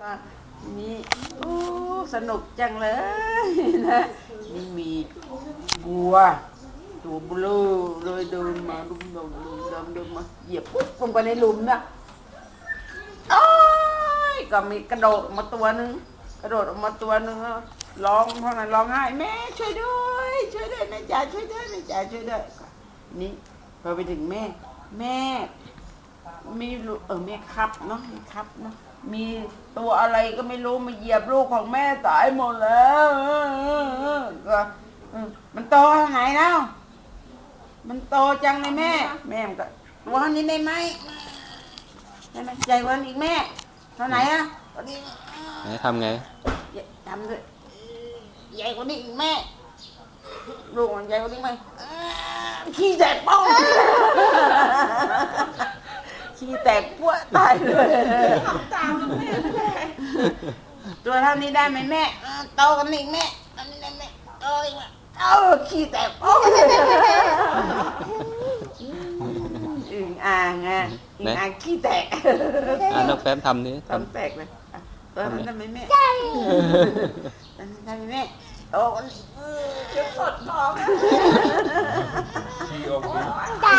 ก็นี่โอ้สนุกจังเลยนะนี่มีบัวตัวเบลอเลยเดินมาดุมดมดุมดมเดินมาเหยียบปุ๊บลงไปในหลุมนะโอ้ยก็มีกระโดดออกมาตัวหนึ่งกระโดดออกมาตัวหนึ่งร้องเพราะนั้นร้องไห้แม่ช่วยด้วยช่วยด้วยนะจ๊ะช่วยด้วยนะจ๊ะช่วยด้วยนี่พอไปถึงแม่ แม่ ม่รู้เออแม่ครับเนาะแม่ครับเนาะมีตัวอะไรก็ไม่รู้มาเหยียบลูกของแม่ตายหมดแล้วเออเออเออก็เออมันโตเท่าไหนแล้ว มันโตจังเลยแม่ แม่มันก็ตัวเท่านี้ได้ไหมได้ไหมใหญ่กว่านั้นอีกแม่เท่าไหนอะตัวนี้ไหนทำไง ทำด้วยใหญ่กว่านี้อีกแม่ ลูกมันใหญ่กว่านี้ไหมเออขี้แตกป้อง ทีแตกพวกตายเลยตัวเท่านี้ได้ไหมแม่โตกันอีกแม่โตกันอีกแม่โตอีกเออขี้แตกโอ้อึงอ่างอะอึงอ่างขี้แตกอ่าน้แฟ้มทำนี้ทำแตกเลยตัวนั้นทำไมแม่ตัวนั้ทำไมแม่โอ้จะสดท้องชีอมตา